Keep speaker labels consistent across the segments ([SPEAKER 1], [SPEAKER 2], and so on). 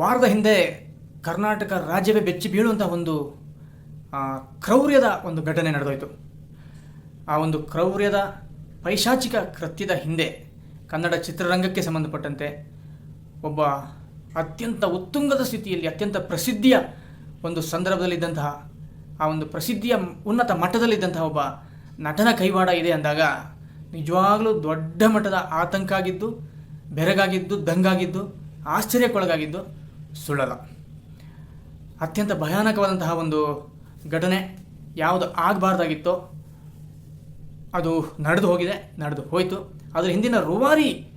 [SPEAKER 1] ವಾರದ ಹಿಂದೆ ಕರ್ನಾಟಕ ರಾಜ್ಯವೇ ಬೆಚ್ಚಿ ಬೀಳುವಂಥ ಒಂದು ಕ್ರೌರ್ಯದ ಒಂದು ಘಟನೆ ನಡೆದೋಯಿತು. ಆ ಒಂದು ಕ್ರೌರ್ಯದ ಪೈಶಾಚಿಕ ಕೃತ್ಯದ ಹಿಂದೆ ಕನ್ನಡ ಚಿತ್ರರಂಗಕ್ಕೆ ಸಂಬಂಧಪಟ್ಟಂತೆ ಒಬ್ಬ ಅತ್ಯಂತ ಉತ್ತುಂಗದ ಸ್ಥಿತಿಯಲ್ಲಿ ಅತ್ಯಂತ ಪ್ರಸಿದ್ಧಿಯ ಒಂದು ಸಂದರ್ಭದಲ್ಲಿದ್ದಂತಹ, ಆ ಒಂದು ಪ್ರಸಿದ್ಧಿಯ ಉನ್ನತ ಮಟ್ಟದಲ್ಲಿದ್ದಂತಹ ಒಬ್ಬ ನಟನ ಕೈವಾಡ ಇದೆ ಅಂದಾಗ ನಿಜವಾಗಲೂ ದೊಡ್ಡ ಮಟ್ಟದ ಆತಂಕ ಆಗಿದ್ದು, ಬೆರಗಾಗಿದ್ದು, ದಂಗಾಗಿದ್ದು ಆಶ್ಚರ್ಯಕ್ಕೊಳಗಾಗಿದ್ದು ಸುಳ್ಳಲ್ಲ. ಅತ್ಯಂತ ಭಯಾನಕವಾದಂತಹ ಒಂದು ಘಟನೆ ಯಾವುದು ಆಗಬಾರ್ದಾಗಿತ್ತೋ ಅದು ನಡೆದು ಹೋಗಿದೆ, ನಡೆದು ಹೋಯಿತು. ಅದರ ಹಿಂದಿನ ರೂವಾರಿ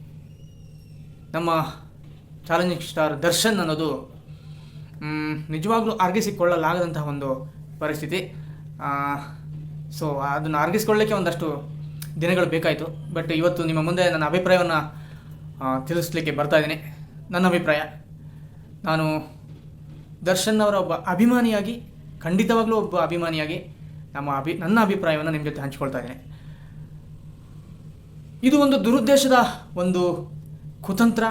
[SPEAKER 1] ನಮ್ಮ ಚಾಲೆಂಜಿಂಗ್ ಸ್ಟಾರ್ ದರ್ಶನ್ ಅನ್ನೋದು ನಿಜವಾಗ್ಲೂ ಅರ್ಗಿಸಿಕೊಳ್ಳಲಾಗದಂತಹ ಒಂದು ಪರಿಸ್ಥಿತಿ. ಸೊ, ಅದನ್ನು ಅರ್ಗಿಸ್ಕೊಳ್ಳಲಿಕ್ಕೆ ಒಂದಷ್ಟು ದಿನಗಳು ಬೇಕಾಯಿತು. ಬಟ್ ಇವತ್ತು ನಿಮ್ಮ ಮುಂದೆ ನನ್ನ ಅಭಿಪ್ರಾಯವನ್ನು ತಿಳಿಸ್ಲಿಕ್ಕೆ ಬರ್ತಾ ಇದ್ದೀನಿ. ನನ್ನ ಅಭಿಪ್ರಾಯ. ನಾನು ದರ್ಶನ್ ಅವರ ಒಬ್ಬ ಅಭಿಮಾನಿಯಾಗಿ, ಖಂಡಿತವಾಗಲೂ ಒಬ್ಬ ಅಭಿಮಾನಿಯಾಗಿ ನಮ್ಮ ಅಭಿ, ನನ್ನ ಅಭಿಪ್ರಾಯವನ್ನು ನಿಮ್ಮ ಜೊತೆ ಹಂಚ್ಕೊಳ್ತಾ ಇದ್ದೇನೆ. ಇದು ಒಂದು ದುರುದ್ದೇಶದ ಒಂದು ಕುತಂತ್ರ.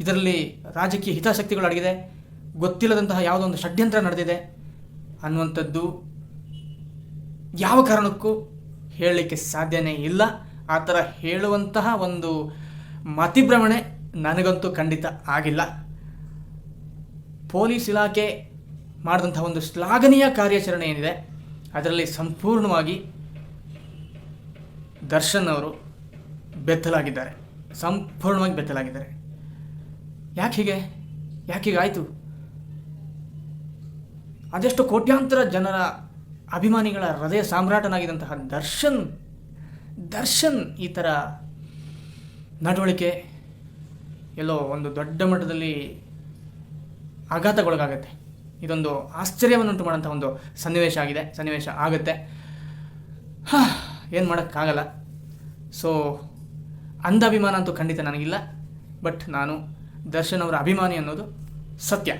[SPEAKER 1] ಇದರಲ್ಲಿ ರಾಜಕೀಯ ಹಿತಾಸಕ್ತಿಗಳು ಅಡಗಿದೆ. ಗೊತ್ತಿಲ್ಲದಂತಹ ಯಾವುದೋ ಒಂದು ಷಡ್ಯಂತ್ರ ನಡೆದಿದೆ. ಅನ್ನುವಂಥದ್ದು ಯಾವ ಕಾರಣಕ್ಕೂ ಹೇಳಲಿಕ್ಕೆ ಸಾಧ್ಯನೇ ಇಲ್ಲ. ಆ ಥರ ಹೇಳುವಂತಹ ಒಂದು ಮತಿಭ್ರಮಣೆ ನನಗಂತೂ ಖಂಡಿತ ಆಗಿಲ್ಲ. ಪೊಲೀಸ್ ಇಲಾಖೆ ಮಾಡಿದಂಥ ಒಂದು ಶ್ಲಾಘನೀಯ ಕಾರ್ಯಾಚರಣೆ ಏನಿದೆ, ಅದರಲ್ಲಿ ಸಂಪೂರ್ಣವಾಗಿ ದರ್ಶನ್ ಅವರು ಬೆತ್ತಲಾಗಿದ್ದಾರೆ. ಸಂಪೂರ್ಣವಾಗಿ ಬೆತ್ತಲಾಗಿದ್ದಾರೆ. ಯಾಕೆ ಹೀಗೆ? ಯಾಕೆ ಹೀಗಾಯಿತು ಅದೆಷ್ಟು ಕೋಟ್ಯಾಂತರ ಜನರ ಅಭಿಮಾನಿಗಳ ಹೃದಯ ಸಾಮ್ರಾಟನಾಗಿದ್ದಂತಹ ದರ್ಶನ್ ದರ್ಶನ್ ಈ ಥರ ನಡವಳಿಕೆ ಎಲ್ಲೋ ಒಂದು ದೊಡ್ಡ ಮಟ್ಟದಲ್ಲಿ ಆಘಾತಗೊಳಗಾಗತ್ತೆ. ಇದೊಂದು ಆಶ್ಚರ್ಯವನ್ನುಂಟು ಮಾಡೋಂಥ ಒಂದು ಸನ್ನಿವೇಶ ಆಗಿದೆ. ಸನ್ನಿವೇಶ ಆಗುತ್ತೆ. ಏನು ಮಾಡೋಕ್ಕಾಗಲ್ಲ. ಸೊ ಅಂಧಾಭಿಮಾನ ಅಂತೂ ಖಂಡಿತ ನನಗಿಲ್ಲ. ಬಟ್ ನಾನು ದರ್ಶನ್ ಅವರ ಅಭಿಮಾನಿ ಅನ್ನೋದು ಸತ್ಯ.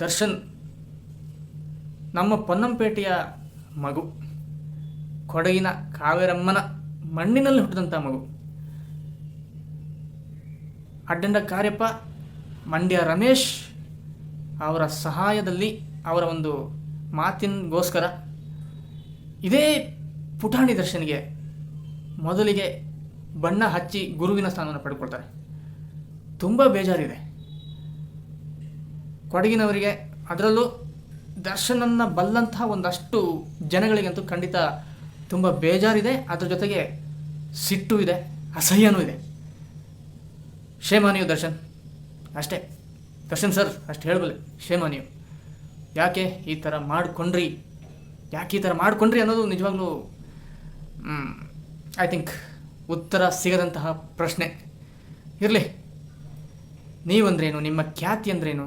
[SPEAKER 1] ದರ್ಶನ್ ನಮ್ಮ ಪೊನ್ನಂಪೇಟೆಯ ಮಗು, ಕೊಡಗಿನ ಕಾವೇರಮ್ಮನ ಮಣ್ಣಿನಲ್ಲಿ ಹುಟ್ಟಿದಂಥ ಮಗು. ಅಡ್ಡಂಡ ಕಾರ್ಯಪ್ಪ, ಮಂಡ್ಯ ರಮೇಶ್ ಅವರ ಸಹಾಯದಲ್ಲಿ ಅವರ ಒಂದು ಮಾತಿನಗೋಸ್ಕರ ಇದೇ ಪುಟಾಣಿ ದರ್ಶನಿಗೆ ಮೊದಲಿಗೆ ಬಣ್ಣ ಹಚ್ಚಿ ಗುರುವಿನ ಸ್ಥಾನವನ್ನು ಪಡ್ಕೊಳ್ತಾರೆ. ತುಂಬ ಬೇಜಾರಿದೆ. ಕೊಡಗಿನವರಿಗೆ ಅದರಲ್ಲೂ ದರ್ಶನನ್ನ ಬಲ್ಲಂತಹ ಒಂದಷ್ಟು ಜನಗಳಿಗಂತೂ ಖಂಡಿತ ತುಂಬ ಬೇಜಾರಿದೆ. ಅದರ ಜೊತೆಗೆ ಸಿಟ್ಟು ಇದೆ, ಅಸಹ್ಯನೂ ಇದೆ. ನೀವು ದರ್ಶನ್. ಅಷ್ಟೇ. ದರ್ಶನ್ ಸರ್, ಅಷ್ಟು ಹೇಳಬಲ್ಲೆ. ಶ್ರೇಮಾನಿಯು. ಯಾಕೆ ಈ ಥರ ಮಾಡಿಕೊಂಡ್ರಿ? ಯಾಕೆ ಈ ಥರ ಮಾಡಿಕೊಂಡ್ರಿ ಅನ್ನೋದು ನಿಜವಾಗ್ಲೂ ಐ ಥಿಂಕ್ ಉತ್ತರ ಸಿಗದಂತಹ ಪ್ರಶ್ನೆ. ಇರಲಿ. ನೀವಂದ್ರೇನು? ನಿಮ್ಮ ಖ್ಯಾತಿ ಅಂದ್ರೇನು?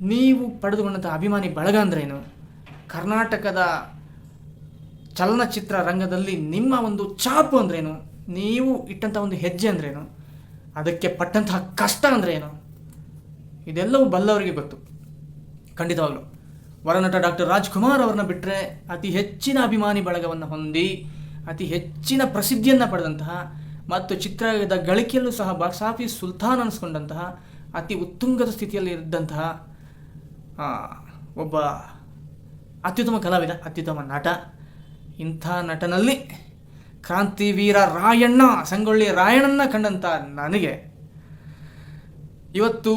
[SPEAKER 1] ನೀವು ಪಡೆದುಕೊಂಡಂಥ ಅಭಿಮಾನಿ ಬಳಗ ಅಂದ್ರೇನು? ಕರ್ನಾಟಕದ ಚಲನಚಿತ್ರ ರಂಗದಲ್ಲಿ ನಿಮ್ಮ ಒಂದು ಛಾಪು ಅಂದ್ರೇನು? ನೀವು ಇಟ್ಟಂಥ ಒಂದು ಹೆಜ್ಜೆ ಅಂದ್ರೇನು? ಅದಕ್ಕೆ ಪಟ್ಟಂತಹ ಕಷ್ಟ ಅಂದರೆ ಏನು? ಇದೆಲ್ಲವೂ ಬಲ್ಲವರಿಗೆ ಗೊತ್ತು. ಖಂಡಿತವಾಗ್ಲೂ. ವರನಟ ಡಾಕ್ಟರ್ ರಾಜ್ಕುಮಾರ್ ಅವ್ರನ್ನ ಬಿಟ್ಟರೆ ಅತಿ ಹೆಚ್ಚಿನ ಅಭಿಮಾನಿ ಬಳಗವನ್ನು ಹೊಂದಿ, ಅತಿ ಹೆಚ್ಚಿನ ಪ್ರಸಿದ್ಧಿಯನ್ನು ಪಡೆದಂತಹ ಮತ್ತು ಚಿತ್ರದ ಗಳಿಕೆಯಲ್ಲೂ ಸಹ ಬಾಕ್ಸ್ ಆಫೀಸ್ ಸುಲ್ತಾನ್ ಅನಿಸ್ಕೊಂಡಂತಹ ಅತಿ ಉತ್ತುಂಗದ ಸ್ಥಿತಿಯಲ್ಲಿ ಇದ್ದಂತಹ ಒಬ್ಬ ಅತ್ಯುತ್ತಮ ಕಲಾವಿದ, ಅತ್ಯುತ್ತಮ ನಟ ಇಂಥ ನಟನಲ್ಲಿ ಕ್ರಾಂತಿವೀರ ರಾಯಣ್ಣ, ಸಂಗೊಳ್ಳಿ ರಾಯಣ್ಣನ ಕಂಡಂಥ ನನಗೆ ಇವತ್ತು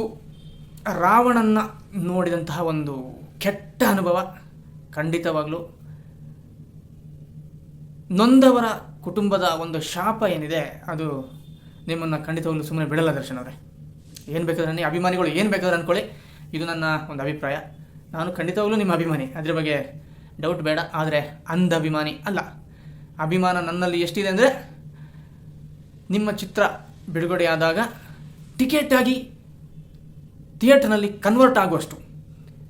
[SPEAKER 1] ರಾವಣನ್ನ ನೋಡಿದಂತಹ ಒಂದು ಕೆಟ್ಟ ಅನುಭವ ಖಂಡಿತವಾಗಲೂ. ನೊಂದವರ ಕುಟುಂಬದ ಒಂದು ಶಾಪ ಏನಿದೆ, ಅದು ನಿಮ್ಮನ್ನು ಖಂಡಿತವಾಗಲೂ ಸುಮ್ಮನೆ ಬಿಡಲ್ಲ ದರ್ಶನ್ ಅವರೇ. ಏನು ಬೇಕಾದ್ರೆ ಅಭಿಮಾನಿಗಳು ಏನು ಬೇಕಾದ್ರೆ ಅಂದ್ಕೊಳ್ಳಿ ಇದು ನನ್ನ ಒಂದು ಅಭಿಪ್ರಾಯ. ನಾನು ಖಂಡಿತವಾಗಲೂ ನಿಮ್ಮ ಅಭಿಮಾನಿ. ಅದ್ರ ಬಗ್ಗೆ ಡೌಟ್ ಬೇಡ, ಆದರೆ ಅಂಧ ಅಭಿಮಾನಿ ಅಲ್ಲ. ಅಭಿಮಾನ ನನ್ನಲ್ಲಿ ಎಷ್ಟಿದೆ ಅಂದರೆ, ನಿಮ್ಮ ಚಿತ್ರ ಬಿಡುಗಡೆಯಾದಾಗ ಟಿಕೆಟ್ ಆಗಿ ಥಿಯೇಟರ್ನಲ್ಲಿ ಕನ್ವರ್ಟ್ ಆಗುವಷ್ಟು.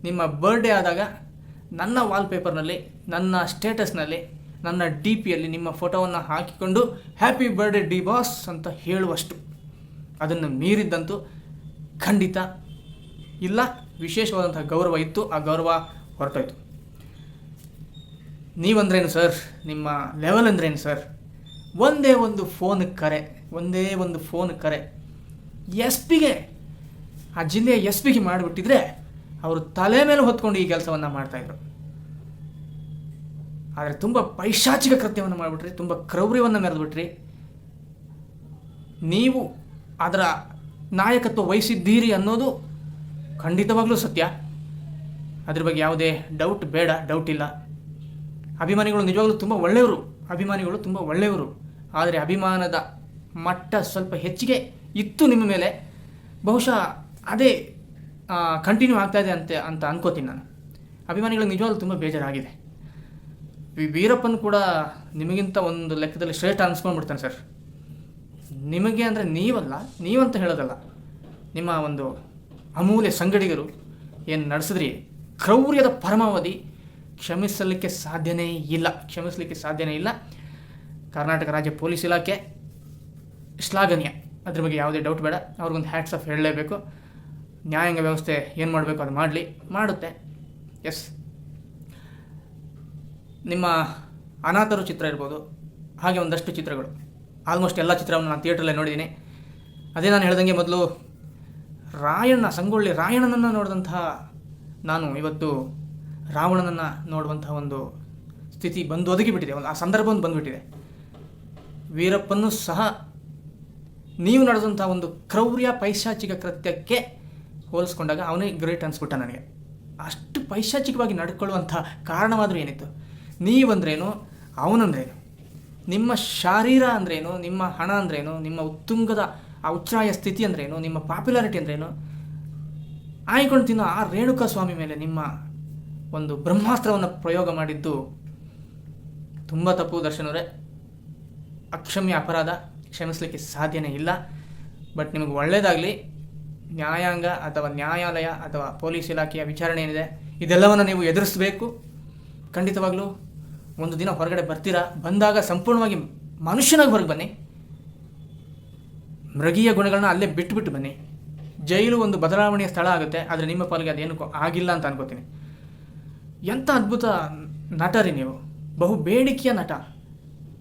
[SPEAKER 1] ನಿಮ್ಮ ಬರ್ಡೇ ಆದಾಗ ನನ್ನ ವಾಲ್ಪೇಪರ್ನಲ್ಲಿ ನನ್ನ ಸ್ಟೇಟಸ್ನಲ್ಲಿ ನನ್ನ ಡಿ ಪಿಯಲ್ಲಿ ನಿಮ್ಮ ಫೋಟೋವನ್ನು ಹಾಕಿಕೊಂಡು ಹ್ಯಾಪಿ ಬರ್ಡೇ ಡಿ ಬಾಸ್ ಅಂತ ಹೇಳುವಷ್ಟು. ಅದನ್ನು ಮೀರಿದ್ದಂತೂ ಖಂಡಿತ ಇಲ್ಲ ವಿಶೇಷವಾದಂಥ ಗೌರವ ಇತ್ತು, ಆ ಗೌರವ ಹೊರಟೋಯ್ತು. ನೀವಂದ್ರೇನು ಸರ್ ನಿಮ್ಮ ಲೆವೆಲ್ ಅಂದ್ರೇನು ಸರ್ ಒಂದೇ ಒಂದು ಫೋನ್ ಕರೆ, ಒಂದೇ ಒಂದು ಫೋನ್ ಕರೆ. ಎಸ್ ಪಿಗೆ ಆ ಜಿಲ್ಲೆಯ ಎಸ್ ಪಿಗೆ ಮಾಡಿಬಿಟ್ಟಿದ್ರೆ ಅವರು ತಲೆ ಮೇಲೆ ಹೊತ್ಕೊಂಡು ಈ ಕೆಲಸವನ್ನು ಮಾಡ್ತಾಯಿದ್ರು ಆದರೆ ತುಂಬ ಪೈಶಾಚಿಕ ಕೃತ್ಯವನ್ನು ಮಾಡಿಬಿಟ್ರಿ, ತುಂಬ ಕ್ರೌರ್ಯವನ್ನು ಮೆರೆದುಬಿಟ್ರಿ. ನೀವು ಅದರ ನಾಯಕತ್ವ ವಹಿಸಿದ್ದೀರಿ ಅನ್ನೋದು ಖಂಡಿತವಾಗ್ಲೂ ಸತ್ಯ. ಅದ್ರ ಬಗ್ಗೆ ಯಾವುದೇ ಡೌಟ್ ಬೇಡ ಡೌಟ್ ಇಲ್ಲ. ಅಭಿಮಾನಿಗಳು ನಿಜವಾಗ್ಲೂ ತುಂಬ ಒಳ್ಳೆಯವರು. ಅಭಿಮಾನಿಗಳು ತುಂಬ ಒಳ್ಳೆಯವರು. ಆದರೆ ಅಭಿಮಾನದ ಮಟ್ಟ ಸ್ವಲ್ಪ ಹೆಚ್ಚಿಗೆ ಇತ್ತು ನಿಮ್ಮ ಮೇಲೆ. ಬಹುಶಃ ಅದೇ ಕಂಟಿನ್ಯೂ ಆಗ್ತಾ ಇದೆ ಅಂತ ಅಂತ ಅನ್ಕೋತೀನಿ ನಾನು. ಅಭಿಮಾನಿಗಳು ನಿಜವಾಗ್ಲೂ ತುಂಬ ಬೇಜಾರಾಗಿದೆ. ವೀರಪ್ಪನ ವೀರಪ್ಪನ್ ಕೂಡ ನಿಮಗಿಂತ ಒಂದು ಲೆಕ್ಕದಲ್ಲಿ ಶ್ರೇಷ್ಠ ಅನ್ಸ್ಕೊಂಡ್ಬಿಡ್ತಾನೆ ಸರ್. ನಿಮಗೆ ಅಂದರೆ ನೀವಲ್ಲ, ನೀವಂತ ಹೇಳೋದಲ್ಲ. ನಿಮ್ಮ ಒಂದು ಅಮೂಲ್ಯ ಸಂಗಡಿಗರು ಏನು ನಡೆಸಿದ್ರಿ? ಕ್ರೌರ್ಯದ ಪರಮಾವಧಿ ಕ್ಷಮಿಸಲಿಕ್ಕೆ ಸಾಧ್ಯನೇ ಇಲ್ಲ. ಕ್ಷಮಿಸಲಿಕ್ಕೆ ಸಾಧ್ಯನೇ ಇಲ್ಲ. ಕರ್ನಾಟಕ ರಾಜ್ಯ ಪೊಲೀಸ್ ಇಲಾಖೆ ಶ್ಲಾಘನೀಯ. ಅದ್ರ ಬಗ್ಗೆ ಯಾವುದೇ ಡೌಟ್ ಬೇಡ. ಅವ್ರಿಗೊಂದು ಹ್ಯಾಟ್ಸ್ ಆಫ್ ಹೇಳಲೇಬೇಕು. ನ್ಯಾಯಾಂಗ ವ್ಯವಸ್ಥೆ ಏನು ಮಾಡಬೇಕು ಅದು ಮಾಡಲಿ. ಮಾಡುತ್ತೆ. ಎಸ್ ನಿಮ್ಮ ಅನಾಥರು ಚಿತ್ರ ಇರ್ಬೋದು. ಹಾಗೆ ಒಂದಷ್ಟು ಚಿತ್ರಗಳು. ಆಲ್ಮೋಸ್ಟ್ ಎಲ್ಲ ಚಿತ್ರವನ್ನು ನಾನು ಥಿಯೇಟ್ರಲ್ಲೇ ನೋಡಿದ್ದೀನಿ. ಅದೇ ನಾನು ಹೇಳ್ದಂಗೆ ಮೊದಲು ರಾಯಣ್ಣ, ಸಂಗೊಳ್ಳಿ ರಾಯಣ್ಣನನ್ನು ನೋಡಿದಂತಹ ನಾನು ಇವತ್ತು ರಾವಣನನ್ನು ನೋಡುವಂತಹ ಒಂದು ಸ್ಥಿತಿ ಬಂದು ಒದಗಿಬಿಟ್ಟಿದೆ. ಒಂದು ಆ ಸಂದರ್ಭ ಒಂದು ಬಂದುಬಿಟ್ಟಿದೆ. ವೀರಪ್ಪನ್ನು ಸಹ ನೀವು ನಡೆದಂಥ ಒಂದು ಕ್ರೌರ್ಯ ಪೈಶಾಚಿಕ ಕೃತ್ಯಕ್ಕೆ ಹೋಲಿಸ್ಕೊಂಡಾಗ ಅವನೇ ಗ್ರೇಟ್ ಅನಿಸ್ಬಿಟ್ಟ ನನಗೆ. ಅಷ್ಟು ಪೈಶಾಚಿಕವಾಗಿ ನಡ್ಕೊಳ್ಳುವಂಥ ಕಾರಣವಾದರೂ ಏನಿತ್ತು? ನೀವಂದ್ರೇನು, ಅವನಂದ್ರೇನು? ನಿಮ್ಮ ಶಾರೀರ ಅಂದ್ರೇನು, ನಿಮ್ಮ ಹಣ ಅಂದ್ರೇನು, ನಿಮ್ಮ ಉತ್ತುಂಗದ ಆ ಉಚ್ಛ್ರಾಯ ಸ್ಥಿತಿ ಅಂದ್ರೇನು, ನಿಮ್ಮ ಪಾಪ್ಯುಲಾರಿಟಿ ಅಂದ್ರೇನು? ಆಯ್ಕೊಂಡು ತಿನ್ನೋ ಆ ರೇಣುಕಾ ಸ್ವಾಮಿ ಮೇಲೆ ನಿಮ್ಮ ಒಂದು ಬ್ರಹ್ಮಾಸ್ತ್ರವನ್ನು ಪ್ರಯೋಗ ಮಾಡಿದ್ದು ತುಂಬ ತಪ್ಪು ದರ್ಶನವರೇ. ಅಕ್ಷಮ್ಯ ಅಪರಾಧ, ಕ್ಷಮಿಸಲಿಕ್ಕೆ ಸಾಧ್ಯನೇ ಇಲ್ಲ. ಬಟ್ ನಿಮಗೆ ಒಳ್ಳೆಯದಾಗಲಿ ನ್ಯಾಯಾಂಗ ಅಥವಾ ನ್ಯಾಯಾಲಯ ಅಥವಾ ಪೊಲೀಸ್ ಇಲಾಖೆಯ ವಿಚಾರಣೆ ಏನಿದೆ, ಇದೆಲ್ಲವನ್ನು ನೀವು ಎದುರಿಸಬೇಕು. ಖಂಡಿತವಾಗ್ಲೂ ಒಂದು ದಿನ ಹೊರಗಡೆ ಬರ್ತೀರಾ, ಬಂದಾಗ ಸಂಪೂರ್ಣವಾಗಿ ಮನುಷ್ಯನಾಗಿ ಹೊರಗೆ ಬನ್ನಿ. ಮೃಗೀಯ ಗುಣಗಳನ್ನ ಅಲ್ಲೇ ಬಿಟ್ಟುಬಿಟ್ಟು ಬನ್ನಿ. ಜೈಲು ಒಂದು ಬದಲಾವಣೆಯ ಸ್ಥಳ ಆಗುತ್ತೆ, ಆದರೆ ನಿಮ್ಮ ಪಾಲಿಗೆ ಅದೇನಕ್ಕೂ ಆಗಿಲ್ಲ ಅಂತ ಅನ್ಕೋತೀನಿ. ಎಂಥ ಅದ್ಭುತ ನಟ ರೀ ನೀವು. ಬಹು ಬೇಡಿಕೆಯ ನಟ.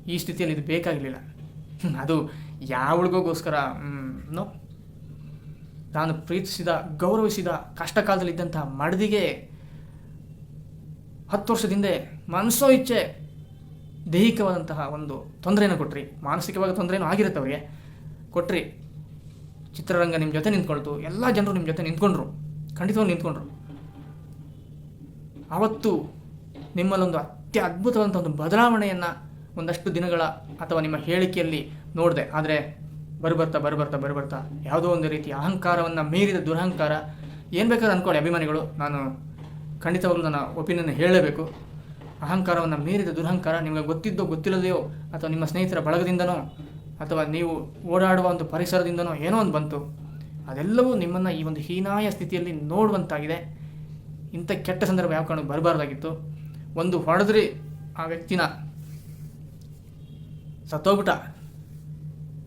[SPEAKER 1] ಈ ಸ್ಥಿತಿಯಲ್ಲಿ ಇದು ಬೇಕಾಗಲಿಲ್ಲ ಅದು ಯಾವಳಿಗೋಸ್ಕರ ನೋ. ನಾನು ಪ್ರೀತಿಸಿದ, ಗೌರವಿಸಿದ ಕಷ್ಟ ಕಾಲದಲ್ಲಿದ್ದಂಥ ಮಡದಿಗೆ ಹತ್ತು ವರ್ಷದಿಂದ ಮನಸ್ಸೋ ಇಚ್ಛೆ, ದೈಹಿಕವಾದಂತಹ ಒಂದು ತೊಂದರೆಯನ್ನು ಕೊಟ್ರಿ. ಮಾನಸಿಕವಾದ ತೊಂದರೆಯೂ ಆಗಿರುತ್ತೆ ಅವರಿಗೆ ಕೊಟ್ರಿ. ಚಿತ್ರರಂಗ ನಿಮ್ಮ ಜೊತೆ ನಿಂತ್ಕೊಳ್ತು. ಎಲ್ಲ ಜನರು ನಿಮ್ಮ ಜೊತೆ ನಿಂತ್ಕೊಂಡ್ರು. ಖಂಡಿತವಾಗಿ ನಿಂತ್ಕೊಂಡ್ರು. ಆವತ್ತು ನಿಮ್ಮಲ್ಲೊಂದು ಅತ್ಯ ಅದ್ಭುತವಾದಂಥ ಒಂದು ಬದಲಾವಣೆಯನ್ನು ಒಂದಷ್ಟು ದಿನಗಳ ಅಥವಾ ನಿಮ್ಮ ಹೇಳಿಕೆಯಲ್ಲಿ ನೋಡಿದೆ. ಆದರೆ ಬರುಬರ್ತಾ ಬರುಬರ್ತಾ ಬರುಬರ್ತಾ ಯಾವುದೋ ಒಂದು ರೀತಿಯ ಅಹಂಕಾರವನ್ನು ಮೀರಿದ ದುರಹಂಕಾರ. ಏನು ಬೇಕಾದ್ರೂ ಅಂದ್ಕೊಳ್ಳಿ ಅಭಿಮಾನಿಗಳು. ನಾನು ಖಂಡಿತವಾಗ್ಲೂ ನನ್ನ ಒಪಿನಿಯನ್ ಹೇಳಲೇಬೇಕು ಅಹಂಕಾರವನ್ನು ಮೀರಿದ ದುರಹಂಕಾರ ನಿಮಗೆ ಗೊತ್ತಿದ್ದೋ ಗೊತ್ತಿಲ್ಲದೆಯೋ ಅಥವಾ ನಿಮ್ಮ ಸ್ನೇಹಿತರ ಬಳಗದಿಂದನೋ ಅಥವಾ ನೀವು ಓಡಾಡುವ ಒಂದು ಪರಿಸರದಿಂದನೋ ಏನೋ ಒಂದು ಬಂತು. ಅದೆಲ್ಲವೂ ನಿಮ್ಮನ್ನು ಈ ಒಂದು ಹೀನಾಯ ಸ್ಥಿತಿಯಲ್ಲಿ ನೋಡುವಂತಾಗಿದೆ. ಇಂಥ ಕೆಟ್ಟ ಸಂದರ್ಭ ಯಾವ ಕಾರಣಕ್ಕೆ ಬರಬಾರ್ದಾಗಿತ್ತು. ಒಂದು ಹೊಡೆದ್ರಿ ಆ ವ್ಯಕ್ತಿನ ಸತ್ತೋಗ್ಬಿಟ್ಟ.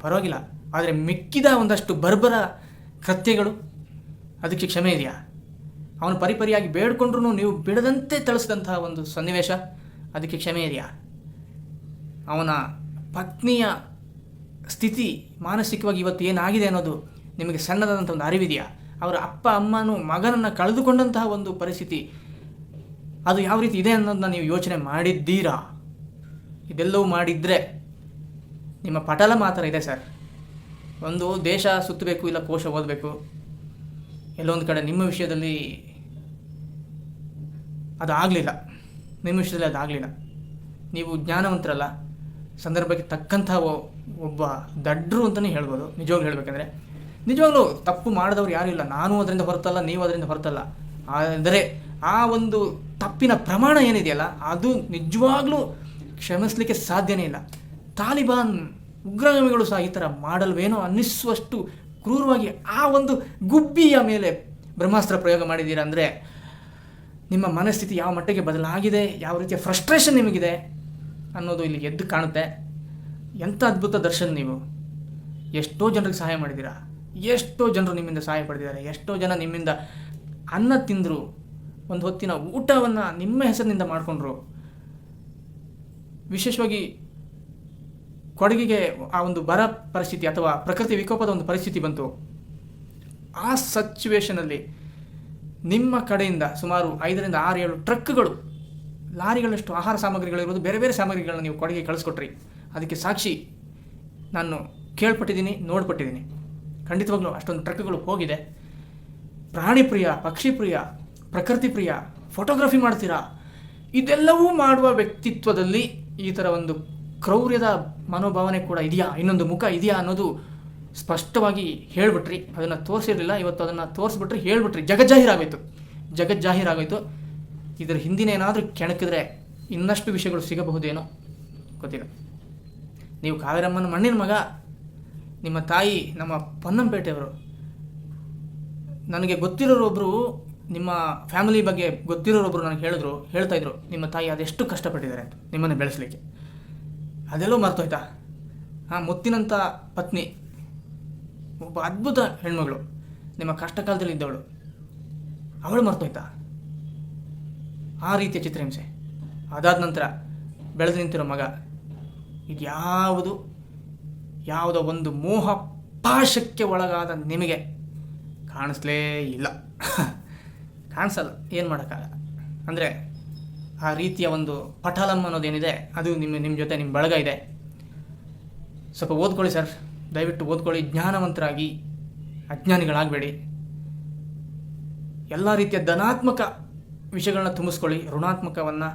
[SPEAKER 1] ಪರವಾಗಿಲ್ಲ. ಆದರೆ ಮಿಕ್ಕಿದ ಒಂದಷ್ಟು ಬರ್ಬರ ಕೃತ್ಯಗಳು, ಅದಕ್ಕೆ ಕ್ಷಮೆ ಇದೆಯಾ? ಅವನು ಪರಿಪರಿಯಾಗಿ ಬೇಡ್ಕೊಂಡ್ರೂ ನೀವು ಬಿಡದಂತೆ ತಳಿಸಿದಂತಹ ಒಂದು ಸನ್ನಿವೇಶ, ಅದಕ್ಕೆ ಕ್ಷಮೆ ಇದೆಯಾ? ಅವನ ಪತ್ನಿಯ ಸ್ಥಿತಿ ಮಾನಸಿಕವಾಗಿ ಇವತ್ತು ಏನಾಗಿದೆ ಅನ್ನೋದು ನಿಮಗೆ ಸಣ್ಣದಾದಂಥ ಒಂದು ಅರಿವಿದೆಯಾ? ಅವರ ಅಪ್ಪ, ಅಮ್ಮನು ಮಗನನ್ನು ಕಳೆದುಕೊಂಡಂತಹ ಒಂದು ಪರಿಸ್ಥಿತಿ. ಅದು ಯಾವ ರೀತಿ ಇದೆ ಅನ್ನೋದನ್ನ ನೀವು ಯೋಚನೆ ಮಾಡಿದ್ದೀರಾ? ಇದೆಲ್ಲವೂ ಮಾಡಿದರೆ ನಿಮ್ಮ ಪಟಲ ಮಾತ್ರ ಇದೆ ಸರ್. ಒಂದು ದೇಶ ಸುತ್ತಬೇಕು ಇಲ್ಲ ಕೋಶ ಓದಬೇಕು. ಎಲ್ಲೊಂದು ಕಡೆ ನಿಮ್ಮ ವಿಷಯದಲ್ಲಿ ಅದು ಆಗಲಿಲ್ಲ. ನಿಮ್ಮ ವಿಷಯದಲ್ಲಿ ಅದು ಆಗಲಿಲ್ಲ. ನೀವು ಜ್ಞಾನವಂತರಲ್ಲ. ಸಂದರ್ಭಕ್ಕೆ ತಕ್ಕಂಥ ಒಬ್ಬ ದಡ್ರು ಅಂತಲೇ ಹೇಳ್ಬೋದು. ನಿಜವಾಗ್ಲೂ ಹೇಳಬೇಕಂದ್ರೆ. ನಿಜವಾಗ್ಲೂ ತಪ್ಪು ಮಾಡಿದವ್ರು ಯಾರೂ ಇಲ್ಲ. ನಾನು ಅದರಿಂದ ಹೊರತಲ್ಲ, ನೀವು ಅದರಿಂದ ಹೊರತಲ್ಲ. ಆದರೆ ಆ ಒಂದು ತಪ್ಪಿನ ಪ್ರಮಾಣ ಏನಿದೆಯಲ್ಲ, ಅದು ನಿಜವಾಗ್ಲೂ ಕ್ಷಮಿಸಲಿಕ್ಕೆ ಸಾಧ್ಯನೇ ಇಲ್ಲ. ತಾಲಿಬಾನ್ ಉಗ್ರಗಾಮಿಗಳು ಸಹ ಈ ಥರ ಮಾಡಲ್ವೇನೋ ಅನ್ನಿಸುವಷ್ಟು ಕ್ರೂರವಾಗಿ ಆ ಒಂದು ಗುಬ್ಬಿಯ ಮೇಲೆ ಬ್ರಹ್ಮಾಸ್ತ್ರ ಪ್ರಯೋಗ ಮಾಡಿದ್ದೀರಾ ಅಂದರೆ, ನಿಮ್ಮ ಮನಸ್ಥಿತಿ ಯಾವ ಮಟ್ಟಿಗೆ ಬದಲಾಗಿದೆ, ಯಾವ ರೀತಿಯ ಫ್ರಸ್ಟ್ರೇಷನ್ ನಿಮಗಿದೆ ಅನ್ನೋದು ಇಲ್ಲಿ ಎದ್ದು ಕಾಣುತ್ತೆ. ಎಂಥ ಅದ್ಭುತ ದರ್ಶನ ನೀವು. ಎಷ್ಟೋ ಜನರಿಗೆ ಸಹಾಯ ಮಾಡಿದ್ದೀರಾ. ಎಷ್ಟೋ ಜನರು ನಿಮ್ಮಿಂದ ಸಹಾಯ ಪಡೆದಿದ್ದಾರೆ, ಎಷ್ಟೋ ಜನ ನಿಮ್ಮಿಂದ ಅನ್ನ ತಿಂದರು, ಒಂದು ಹೊತ್ತಿನ ಊಟವನ್ನು ನಿಮ್ಮ ಹೆಸರಿನಿಂದ ಮಾಡಿಕೊಂಡ್ರು. ವಿಶೇಷವಾಗಿ ಕೊಡಗಿಗೆ ಆ ಒಂದು ಬರ ಪರಿಸ್ಥಿತಿ ಅಥವಾ ಪ್ರಕೃತಿ ವಿಕೋಪದ ಒಂದು ಪರಿಸ್ಥಿತಿ ಬಂತು. ಆ ಸಚ್ಯುವೇಷನಲ್ಲಿ ನಿಮ್ಮ ಕಡೆಯಿಂದ ಸುಮಾರು ಐದರಿಂದ ಆರು, ಏಳು ಟ್ರಕ್ಗಳು, ಲಾರಿಗಳಷ್ಟು ಆಹಾರ ಸಾಮಗ್ರಿಗಳಿರ್ಬೋದು ಬೇರೆ ಬೇರೆ ಸಾಮಗ್ರಿಗಳನ್ನ ನೀವು ಕೊಡುಗೆ ಕಳಿಸ್ಕೊಟ್ರಿ. ಅದಕ್ಕೆ ಸಾಕ್ಷಿ ನಾನು ಕೇಳ್ಪಟ್ಟಿದ್ದೀನಿ, ನೋಡ್ಪಟ್ಟಿದ್ದೀನಿ. ಖಂಡಿತವಾಗ್ಲೂ ಅಷ್ಟೊಂದು ಟ್ರಕ್ಗಳು ಹೋಗಿದೆ. ಪ್ರಾಣಿ ಪ್ರಿಯ, ಪಕ್ಷಿ ಪ್ರಿಯ, ಪ್ರಕೃತಿ ಪ್ರಿಯ ಫೋಟೋಗ್ರಫಿ ಮಾಡ್ತೀರಾ? ಇದೆಲ್ಲವೂ ಮಾಡುವ ವ್ಯಕ್ತಿತ್ವದಲ್ಲಿ ಈ ಥರ ಒಂದು ಕ್ರೌರ್ಯದ ಮನೋಭಾವನೆ ಕೂಡ ಇದೆಯಾ? ಇನ್ನೊಂದು ಮುಖ ಇದೆಯಾ ಅನ್ನೋದು ಸ್ಪಷ್ಟವಾಗಿ ಹೇಳ್ಬಿಟ್ರಿ. ಅದನ್ನು ತೋರಿಸಿರಲಿಲ್ಲ, ಇವತ್ತು ಅದನ್ನು ತೋರಿಸ್ಬಿಟ್ರಿ ಹೇಳ್ಬಿಟ್ರಿ. ಜಗಜ್ಜಾಹೀರಾಗೋಯ್ತು. ಜಗಜ್ಜಾಹೀರಾಗೋಯ್ತು. ಇದರ ಹಿಂದಿನ ಏನಾದರೂ ಕೆಣಕಿದ್ರೆ ಇನ್ನಷ್ಟು ವಿಷಯಗಳು ಸಿಗಬಹುದೇನೋ ಗೊತ್ತಿಲ್ಲ. ನೀವು ಕಾವೇರಮ್ಮನ ಮಣ್ಣಿನ ಮಗ ನಿಮ್ಮ ತಾಯಿ, ನಮ್ಮ ಪನ್ನಂಪೇಟೆಯವರು, ನನಗೆ ಗೊತ್ತಿರೋರೊಬ್ಬರು ನಿಮ್ಮ ಫ್ಯಾಮಿಲಿ ಬಗ್ಗೆ ಗೊತ್ತಿರೋರೊಬ್ಬರು ನನಗೆ ಹೇಳಿದ್ರು, ಹೇಳ್ತಾ ಇದ್ರು, ನಿಮ್ಮ ತಾಯಿ ಅದೆಷ್ಟು ಕಷ್ಟಪಟ್ಟಿದ್ದಾರೆ ಅಂತ ನಿಮ್ಮನ್ನು ಬೆಳೆಸಲಿಕ್ಕೆ. ಅದೆಲ್ಲೋ ಮರ್ತೋಯ್ತಾ? ಹಾಂ ಮುತ್ತಿನಂಥ ಪತ್ನಿ, ಒಬ್ಬ ಅದ್ಭುತ ಹೆಣ್ಮಗಳು, ನಿಮ್ಮ ಕಷ್ಟ ಕಾಲದಲ್ಲಿ ಇದ್ದವಳು, ಅವಳು ಮರ್ತೋಯ್ತಾ? ಆ ರೀತಿಯ ಚಿತ್ರಹಿಂಸೆ. ಅದಾದ ನಂತರ ಬೆಳೆದು ನಿಂತಿರೋ ಮಗ, ಇದ್ಯಾವುದು ಯಾವುದೋ ಒಂದು ಮೋಹ ಪಾಶಕ್ಕೆ ಒಳಗಾದ ನಿಮಗೆ ಕಾಣಿಸ್ಲೇ ಇಲ್ಲ. ಕಾಣಿಸಲ್ಲ, ಏನು ಮಾಡೋಕ್ಕಾಗಲ್ಲ. ಅಂದರೆ ಆ ರೀತಿಯ ಒಂದು ಪಠಲಂ ಅನ್ನೋದೇನಿದೆ, ಅದು ನಿಮ್ಮ ನಿಮ್ಮ ಜೊತೆ ನಿಮ್ಮ ಬಳಗ ಇದೆ. ಸ್ವಲ್ಪ ಓದ್ಕೊಳ್ಳಿ ಸರ್, ದಯವಿಟ್ಟು ಓದ್ಕೊಳ್ಳಿ. ಜ್ಞಾನವಂತರಾಗಿ, ಅಜ್ಞಾನಿಗಳಾಗಬೇಡಿ. ಎಲ್ಲ ರೀತಿಯ ಧನಾತ್ಮಕ ವಿಷಯಗಳನ್ನ ತುಂಬಿಸ್ಕೊಳ್ಳಿ, ಋಣಾತ್ಮಕವನ್ನು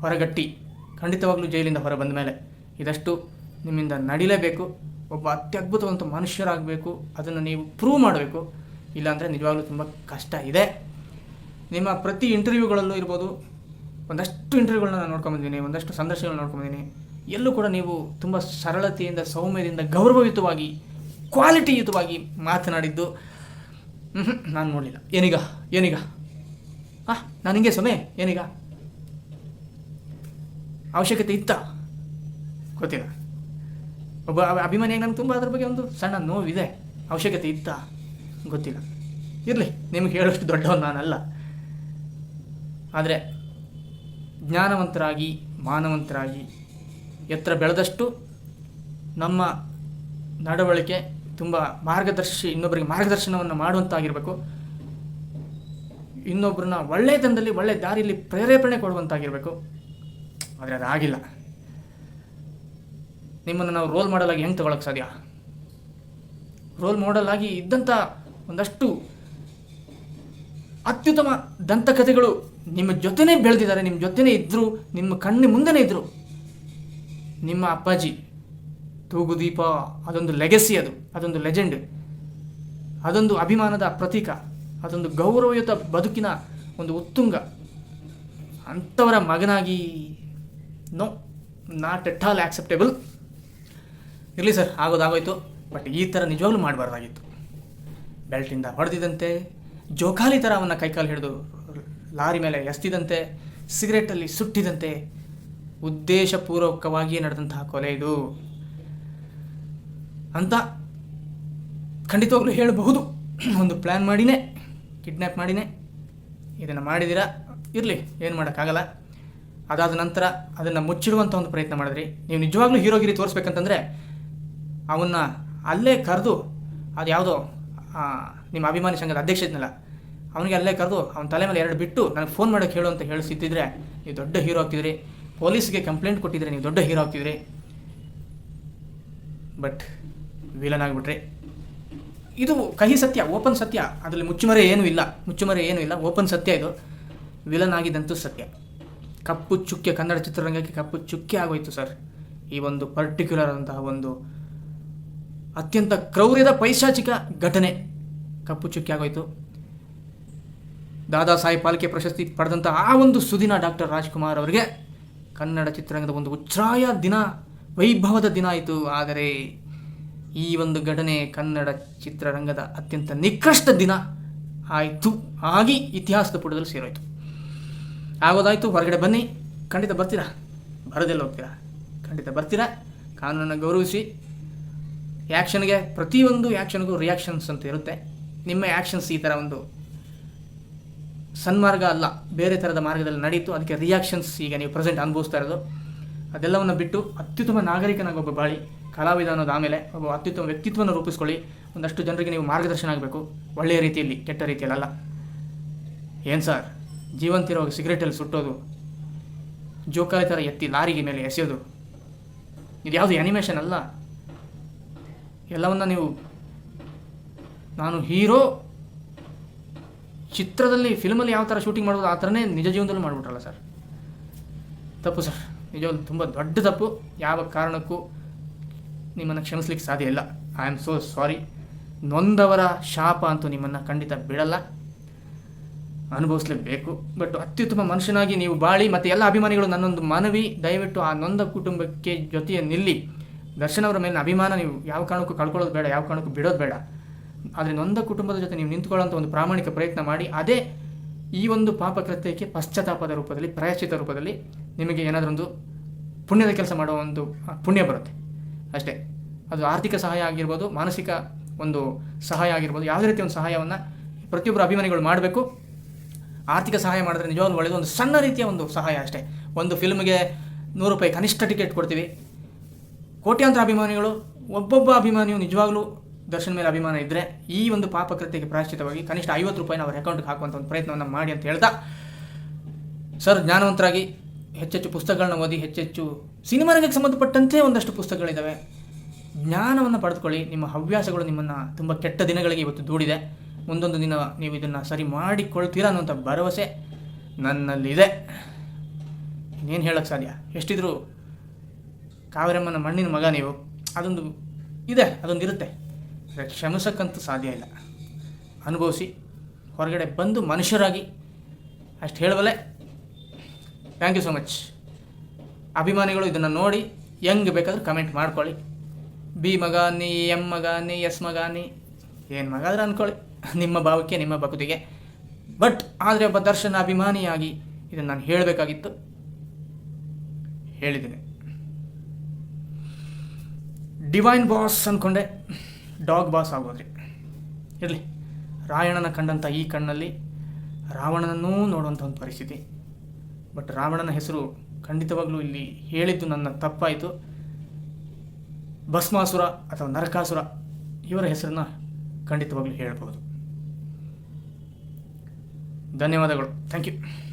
[SPEAKER 1] ಹೊರಗಟ್ಟಿ. ಖಂಡಿತವಾಗ್ಲೂ ಜೈಲಿಂದ ಹೊರ ಬಂದ ಮೇಲೆ. ಇದಷ್ಟು ನಿಮ್ಮಿಂದ ನಡಿಲೇಬೇಕು. ಒಬ್ಬ ಅತ್ಯದ್ಭುತವಂತ ಮನುಷ್ಯರಾಗಬೇಕು, ಅದನ್ನು ನೀವು ಪ್ರೂವ್ ಮಾಡಬೇಕು. ಇಲ್ಲಾಂದರೆ ನಿಜವಾಗ್ಲೂ ತುಂಬ ಕಷ್ಟ ಇದೆ. ನಿಮ್ಮ ಪ್ರತಿ ಇಂಟರ್ವ್ಯೂಗಳಲ್ಲೂ ಇರ್ಬೋದು, ಒಂದಷ್ಟು ಇಂಟರ್ವ್ಯೂಗಳನ್ನ ನಾನು ನೋಡ್ಕೊಂಬಂದಿದ್ದೀನಿ ಒಂದಷ್ಟು ಸಂದರ್ಶನಗಳನ್ನ ನೋಡ್ಕೊಂಡಿದ್ದೀನಿ ಎಲ್ಲೂ ಕೂಡ ನೀವು ತುಂಬ ಸರಳತೆಯಿಂದ, ಸೌಮ್ಯದಿಂದ, ಗೌರವಯುತವಾಗಿ ಕ್ವಾಲಿಟಿಯುತವಾಗಿ ಮಾತನಾಡಿದ್ದು ನಾನು ನೋಡಲಿಲ್ಲ. ಏನೀಗ? ಏನೀಗ? ಹಾಂ ನಾನು ಹಿಂಗೆ ಸೊಮೆ ಏನೀಗ? ಅವಶ್ಯಕತೆ ಇತ್ತ? ಗೊತ್ತಿಲ್ಲ. ಒಬ್ಬ ಅಭಿಮಾನಿ ನನಗೆ ತುಂಬ ಅದ್ರ ಬಗ್ಗೆ ಒಂದು ಸಣ್ಣ ನೋವಿದೆ, ಅವಶ್ಯಕತೆ ಇತ್ತ? ಗೊತ್ತಿಲ್ಲ. ಇರಲಿ, ನಿಮಗೆ ಹೇಳೋಷ್ಟು ದೊಡ್ಡವನು ನಾನಲ್ಲ. ಆದರೆ ಜ್ಞಾನವಂತರಾಗಿ, ಮಾನವಂತರಾಗಿ ಎತ್ತರ ಬೆಳೆದಷ್ಟು ನಮ್ಮ ನಡವಳಿಕೆ ತುಂಬ ಮಾರ್ಗದರ್ಶಿ, ಇನ್ನೊಬ್ಬರಿಗೆ ಮಾರ್ಗದರ್ಶನವನ್ನು ಮಾಡುವಂತಾಗಿರಬೇಕು. ಇನ್ನೊಬ್ಬರನ್ನ ಒಳ್ಳೆಯತನದಲ್ಲಿ ಒಳ್ಳೆ ದಾರಿಯಲ್ಲಿ ಪ್ರೇರೇಪಣೆ ಕೊಡುವಂತಾಗಿರಬೇಕು. ಆದರೆ ಅದಾಗಿಲ್ಲ. ನಿಮ್ಮನ್ನು ನಾವು ರೋಲ್ ಮಾಡಲ್ ಆಗಿ ಹೆಂಗೆ ತಗೊಳಕ್ಕೆ ಸಾಧ್ಯ? ರೋಲ್ ಮಾಡೆಲ್ ಆಗಿ ಇದ್ದಂಥ ಒಂದಷ್ಟು ಅತ್ಯುತ್ತಮ ದಂತಕಥೆಗಳು ನಿಮ್ಮ ಜೊತೆನೇ ಬೆಳೆದಿದ್ದಾರೆ. ನಿಮ್ಮ ಜೊತೆನೇ ಇದ್ದರು ನಿಮ್ಮ ಕಣ್ಣು ಮುಂದೆನೇ ಇದ್ದರು ನಿಮ್ಮ ಅಪ್ಪಾಜಿ ತೂಗುದೀಪ ಅದೊಂದು ಲೆಗೆಸಿ ಅದು, ಅದೊಂದು ಲೆಜೆಂಡ್ ಅದೊಂದು ಅಭಿಮಾನದ ಪ್ರತೀಕ, ಅದೊಂದು ಗೌರವಯುತ ಬದುಕಿನ ಒಂದು ಉತ್ತುಂಗ. ಅಂಥವರ ಮಗನಾಗಿ no not at all acceptable ಇರಲಿ ಸರ್ ಆಗೋದಾಗೋಯ್ತು ಬಟ್ ಈ ಥರ ನಿಜವಾಗ್ಲೂ ಮಾಡಬಾರ್ದಾಗಿತ್ತು. ಬೆಲ್ಟಿಂದ ಹೊಡೆದಿದಂತೆ, ಜೋಕಾಲಿ ಥರ ಅವನ್ನ ಕೈಕಾಲು ಹಿಡಿದು ಲಾರಿ ಮೇಲೆ ಎಸ್ತಿದಂತೆ ಸಿಗರೆಟಲ್ಲಿ ಸುಟ್ಟಿದಂತೆ ಉದ್ದೇಶಪೂರ್ವಕವಾಗಿ ನಡೆದಂತಹ ಕೊಲೆ ಇದು. ಅಂತ ಖಂಡಿತವಾಗ್ಲೂ ಹೇಳಬಹುದು. ಒಂದು ಪ್ಲ್ಯಾನ್ ಮಾಡಿನೇ ಕಿಡ್ನ್ಯಾಪ್ ಮಾಡಿನೇ, ಇದನ್ನು ಮಾಡಿದ್ದೀರಾ ಇರಲಿ, ಏನು ಮಾಡೋಕ್ಕಾಗಲ್ಲ. ಅದಾದ ನಂತರ ಅದನ್ನು ಮುಚ್ಚಿಡುವಂಥ ಒಂದು ಪ್ರಯತ್ನ ಮಾಡಿದ್ರಿ. ನೀವು ನಿಜವಾಗ್ಲೂ ಹೀರೋಗಿರಿ ತೋರಿಸ್ಬೇಕಂತಂದರೆ ಅವನ್ನ ಅಲ್ಲೇ ಕರೆದು ಅದು ಯಾವುದೋ ನಿಮ್ಮ ಅಭಿಮಾನಿ ಸಂಘದ ಅಧ್ಯಕ್ಷ ಇದ್ನಲ್ಲ, ಅವನಿಗೆ ಅಲ್ಲೇ ಕರೆದು ಅವನ ತಲೆ ಮೇಲೆ ಎರಡು ಬಿಟ್ಟು ನನಗೆ ಫೋನ್ ಮಾಡೋಕ್ಕೆ ಹೇಳು ಅಂತ ಹೇಳಿಸಿದ್ದಿದ್ರೆ ನೀವು ದೊಡ್ಡ ಹೀರೋ ಆಗ್ತಿದ್ರಿ. ಪೊಲೀಸ್ಗೆ ಕಂಪ್ಲೇಂಟ್ ಕೊಟ್ಟಿದ್ರೆ ನೀವು ದೊಡ್ಡ ಹೀರೋ ಆಗ್ತಿದ್ರಿ. ಬಟ್ ವಿಲನ್ ಆಗಿಬಿಟ್ರಿ. ಇದು ಕಹಿ ಸತ್ಯ ಓಪನ್ ಸತ್ಯ. ಅದರಲ್ಲಿ ಮುಚ್ಚುಮರೆ ಏನೂ ಇಲ್ಲ. ಮುಚ್ಚುಮರೆ ಏನೂ ಇಲ್ಲ. ಓಪನ್ ಸತ್ಯ ಇದು. ವಿಲನ್ ಆಗಿದ್ದಂತೂ ಸತ್ಯ. ಕಪ್ಪು ಚುಕ್ಕೆ, ಕನ್ನಡ ಚಿತ್ರರಂಗಕ್ಕೆ ಕಪ್ಪು ಚುಕ್ಕೆ ಆಗೋಯ್ತು ಸರ್. ಈ ಒಂದು ಪರ್ಟಿಕ್ಯುಲರ್ ಅಂತಹ ಒಂದು ಅತ್ಯಂತ ಕ್ರೌರ್ಯದ ಪೈಶಾಚಿಕ ಘಟನೆ. ಕಪ್ಪು ಚುಕ್ಕಿ ಆಗೋಯ್ತು. ದಾದಾ ಸಾಹೇಬ್ ಪಾಲ್ಕೆ ಪ್ರಶಸ್ತಿ ಪಡೆದಂಥ ಆ ಒಂದು ಸುದಿನ ಡಾಕ್ಟರ್ ರಾಜ್ಕುಮಾರ್ ಅವರಿಗೆ ಕನ್ನಡ ಚಿತ್ರರಂಗದ ಒಂದು ಉಚ್ಛ್ರಾಯ ದಿನ, ವೈಭವದ ದಿನ ಆಯಿತು. ಆದರೆ ಈ ಒಂದು ಘಟನೆ ಕನ್ನಡ ಚಿತ್ರರಂಗದ ಅತ್ಯಂತ ನಿಕೃಷ್ಟ ದಿನ ಆಯಿತು. ಆಗಿ ಇತಿಹಾಸದ ಪುಟದಲ್ಲಿ ಸೇರೋಯ್ತು. ಆಗೋದಾಯಿತು, ಹೊರಗಡೆ ಬನ್ನಿ. ಖಂಡಿತ ಬರ್ತೀರಾ? ಬರೋದೆಲ್ಲ ಹೋಗ್ತೀರಾ? ಖಂಡಿತ ಬರ್ತೀರಾ? ಕಾನೂನನ್ನು ಗೌರವಿಸಿ. ಆ್ಯಕ್ಷನ್ಗೆ ಪ್ರತಿಯೊಂದು ಆ್ಯಕ್ಷನ್ಗೂ ರಿಯಾಕ್ಷನ್ಸ್ ಅಂತ ಇರುತ್ತೆ. ನಿಮ್ಮ ಆ್ಯಕ್ಷನ್ಸ್ ಈ ಥರ ಒಂದು ಸನ್ಮಾರ್ಗ ಅಲ್ಲ, ಬೇರೆ ಥರದ ಮಾರ್ಗದಲ್ಲಿ ನಡೀತು, ಅದಕ್ಕೆ ರಿಯಾಕ್ಷನ್ಸ್ ಈಗ ನೀವು ಪ್ರೆಸೆಂಟ್ ಅನುಭವಿಸ್ತಾ ಇರೋದು. ಅದೆಲ್ಲವನ್ನು ಬಿಟ್ಟು ಅತ್ಯುತ್ತಮ ನಾಗರಿಕನಾಗಿ ಒಬ್ಬ ಬಾಳಿ, ಕಲಾವಿದ ಅನ್ನೋದು ಆಮೇಲೆ ಒಬ್ಬ ಅತ್ಯುತ್ತಮ ವ್ಯಕ್ತಿತ್ವವನ್ನು ರೂಪಿಸ್ಕೊಳ್ಳಿ. ಒಂದಷ್ಟು ಜನರಿಗೆ ನೀವು ಮಾರ್ಗದರ್ಶನ ಆಗಬೇಕು. ಒಳ್ಳೆಯ ರೀತಿಯಲ್ಲಿ, ಕೆಟ್ಟ ರೀತಿಯಲ್ಲ ಏನು ಸರ್ ಜೀವಂತಿರುವಾಗ ಸಿಗರೇಟಲ್ಲಿ ಸುಟ್ಟೋದು, ಜೋಕಾಲಿ ಥರ ಎತ್ತಿ ಲಾರಿಗೆ ಮೇಲೆ ಎಸೆಯೋದು. ಇದು ಯಾವುದು ಅನಿಮೇಷನ್ ಅಲ್ಲ? ಎಲ್ಲವನ್ನ ನೀವು ನಾನು ಹೀರೋ ಚಿತ್ರದಲ್ಲಿ ಫಿಲ್ಮಲ್ಲಿ ಯಾವ ಥರ ಶೂಟಿಂಗ್ ಮಾಡೋದು ಆ ಥರನೇ ನಿಜ ಜೀವನದಲ್ಲೂ ಮಾಡಿಬಿಟ್ರಲ್ಲ ಸರ್. ತಪ್ಪು ಸರ್. ನಿಜವಾಗ್ಲೂ ತುಂಬ ದೊಡ್ಡ ತಪ್ಪು. ಯಾವ ಕಾರಣಕ್ಕೂ ನಿಮ್ಮನ್ನು ಕ್ಷಮಿಸ್ಲಿಕ್ಕೆ ಸಾಧ್ಯ ಇಲ್ಲ. ಐ ಆಮ್ ಸೋ ಸಾರಿ ನೊಂದವರ ಶಾಪ ಅಂತೂ ನಿಮ್ಮನ್ನು ಖಂಡಿತ ಬಿಡಲ್ಲ. ಅನುಭವಿಸ್ಲೇಬೇಕು. ಬಟ್ ಅತ್ಯುತ್ತಮ ಮನುಷ್ಯನಾಗಿ ನೀವು ಬಾಳಿ ಮತ್ತು ಎಲ್ಲ ಅಭಿಮಾನಿಗಳು ನನ್ನೊಂದು ಮನವಿ. ದಯವಿಟ್ಟು ಆ ನೊಂದ ಕುಟುಂಬಕ್ಕೆ ಜೊತೆಯ ನಿಲ್ಲಿ ದರ್ಶನ್ ಅವರ ಮೇಲಿನ ಅಭಿಮಾನ ನೀವು ಯಾವ ಕಾರಣಕ್ಕೂ ಕಳ್ಕೊಳ್ಳೋದು ಬೇಡ, ಯಾವ ಕಾರಣಕ್ಕೂ ಬಿಡೋದು ಬೇಡ. ಆದರೆ ನೊಂದ ಕುಟುಂಬದ ಜೊತೆ ನೀವು ನಿಂತ್ಕೊಳ್ಳೋಂಥ ಒಂದು ಪ್ರಾಮಾಣಿಕ ಪ್ರಯತ್ನ ಮಾಡಿ, ಅದೇ ಈ ಒಂದು ಪಾಪಕೃತ್ಯಕ್ಕೆ ಪಶ್ಚಾತ್ತಾಪದ ರೂಪದಲ್ಲಿ, ಪ್ರಾಯಶ್ಚಿತ ರೂಪದಲ್ಲಿ ನಿಮಗೆ ಏನಾದರೊಂದು ಪುಣ್ಯದ ಕೆಲಸ ಮಾಡುವ ಒಂದು ಪುಣ್ಯ ಬರುತ್ತೆ. ಅಷ್ಟೇ. ಅದು ಆರ್ಥಿಕ ಸಹಾಯ ಆಗಿರ್ಬೋದು, ಮಾನಸಿಕ ಒಂದು ಸಹಾಯ ಆಗಿರ್ಬೋದು, ಯಾವುದೇ ರೀತಿಯ ಒಂದು ಸಹಾಯವನ್ನು ಪ್ರತಿಯೊಬ್ಬರು ಅಭಿಮಾನಿಗಳು ಮಾಡಬೇಕು. ಆರ್ಥಿಕ ಸಹಾಯ ಮಾಡಿದ್ರೆ ನಿಜವಾಗ್ಲೂ ಒಳ್ಳೆಯದು ಒಂದು ಸಣ್ಣ ರೀತಿಯ ಒಂದು ಸಹಾಯ ಅಷ್ಟೇ. ಒಂದು ಫಿಲ್ಮ್ಗೆ ನೂರು ರೂಪಾಯಿ ಕನಿಷ್ಠ ಟಿಕೆಟ್ ಕೊಡ್ತೀವಿ. ಕೋಟ್ಯಾಂತರ ಅಭಿಮಾನಿಗಳು, ಒಬ್ಬೊಬ್ಬ ಅಭಿಮಾನಿಯು ನಿಜವಾಗ್ಲೂ ದರ್ಶನ್ ಮೇಲೆ ಅಭಿಮಾನ ಇದ್ದರೆ ಈ ಒಂದು ಪಾಪಕೃತ್ಯಕ್ಕೆ ಪ್ರಾಯಶ್ಚಿತವಾಗಿ ಕನಿಷ್ಠ ಐವತ್ತು ರೂಪಾಯಿನ ಅವರ ಅಕೌಂಟ್ಗೆ ಹಾಕುವಂಥ ಒಂದು ಪ್ರಯತ್ನವನ್ನು ಮಾಡಿ ಅಂತ ಹೇಳ್ತಾ ಸರ್, ಜ್ಞಾನವಂತರಾಗಿ ಹೆಚ್ಚೆಚ್ಚು ಪುಸ್ತಕಗಳನ್ನ ಓದಿ, ಹೆಚ್ಚೆಚ್ಚು ಸಿನಿಮಾ ಸಂಬಂಧಪಟ್ಟಂತೆ ಒಂದಷ್ಟು ಪುಸ್ತಕಗಳಿದ್ದಾವೆ ಜ್ಞಾನವನ್ನು ಪಡೆದುಕೊಳ್ಳಿ. ನಿಮ್ಮ ಹವ್ಯಾಸಗಳು ನಿಮ್ಮನ್ನು ತುಂಬ ಕೆಟ್ಟ ದಿನಗಳಿಗೆ ಇವತ್ತು ದೂಡಿದೆ. ಮುಂದೊಂದು ದಿನ ನೀವು ಇದನ್ನು ಸರಿ ಮಾಡಿಕೊಳ್ತೀರಾ ಅನ್ನೋಂಥ ಭರವಸೆ ನನ್ನಲ್ಲಿದೆ. ಇನ್ನೇನು ಹೇಳೋಕ್ಕೆ ಸಾಧ್ಯ? ಎಷ್ಟಿದ್ರು ಕಾವೇರಮ್ಮನ ಮಣ್ಣಿನ ಮಗ ನೀವು, ಅದೊಂದು ಇದೆ ಅದೊಂದು ಇರುತ್ತೆ ಕ್ಷಮಿಸಕ್ಕಂತೂ ಸಾಧ್ಯ ಇಲ್ಲ. ಅನುಭವಿಸಿ, ಹೊರಗಡೆ ಬಂದು ಮನುಷ್ಯರಾಗಿ, ಅಷ್ಟು ಹೇಳಬಲ್ಲೆ. ಥ್ಯಾಂಕ್ ಯು ಸೊ ಮಚ್ ಅಭಿಮಾನಿಗಳು ಇದನ್ನು ನೋಡಿ ಹೆಂಗೆ ಬೇಕಾದ್ರೂ ಕಮೆಂಟ್ ಮಾಡ್ಕೊಳ್ಳಿ. ಬಿ ಮಗ ನೀ ಎಂ ಮಗ ನೀ ಎಸ್ ಮಗ ಏನು ಮಗ ಆದ್ರೆ ಅಂದ್ಕೊಳ್ಳಿ ನಿಮ್ಮ ಭಾವಕ್ಕೆ, ನಿಮ್ಮ ಭಕ್ತಿಗೆ. ಬಟ್ ಆದರೆ ಒಬ್ಬ ದರ್ಶನ ಅಭಿಮಾನಿಯಾಗಿ ಇದನ್ನು ನಾನು ಹೇಳಬೇಕಾಗಿತ್ತು. ಹೇಳಿದ್ದೀನಿ. ಡಿವೈನ್ ಬಾಸ್ ಅಂದ್ಕೊಂಡೆ ಡಾಗ್ ಬಾಸ್ ಆಗೋದ್ರಿ ಇರಲಿ. ರಾಯಣನ ಕಂಡಂಥ ಈ ಕಣ್ಣಲ್ಲಿ ರಾವಣನನ್ನೂ ನೋಡುವಂಥ ಒಂದು ಪರಿಸ್ಥಿತಿ. ಬಟ್ ರಾವಣನ ಹೆಸರು ಖಂಡಿತವಾಗಲೂ ಇಲ್ಲಿ ಹೇಳಿದ್ದು ನನ್ನ ತಪ್ಪಾಯಿತು. ಭಸ್ಮಾಸುರ ಅಥವಾ ನರಕಾಸುರ ಇವರ ಹೆಸರನ್ನ ಖಂಡಿತವಾಗಲೂ ಹೇಳ್ಬೋದು. ಧನ್ಯವಾದಗಳು. Thank you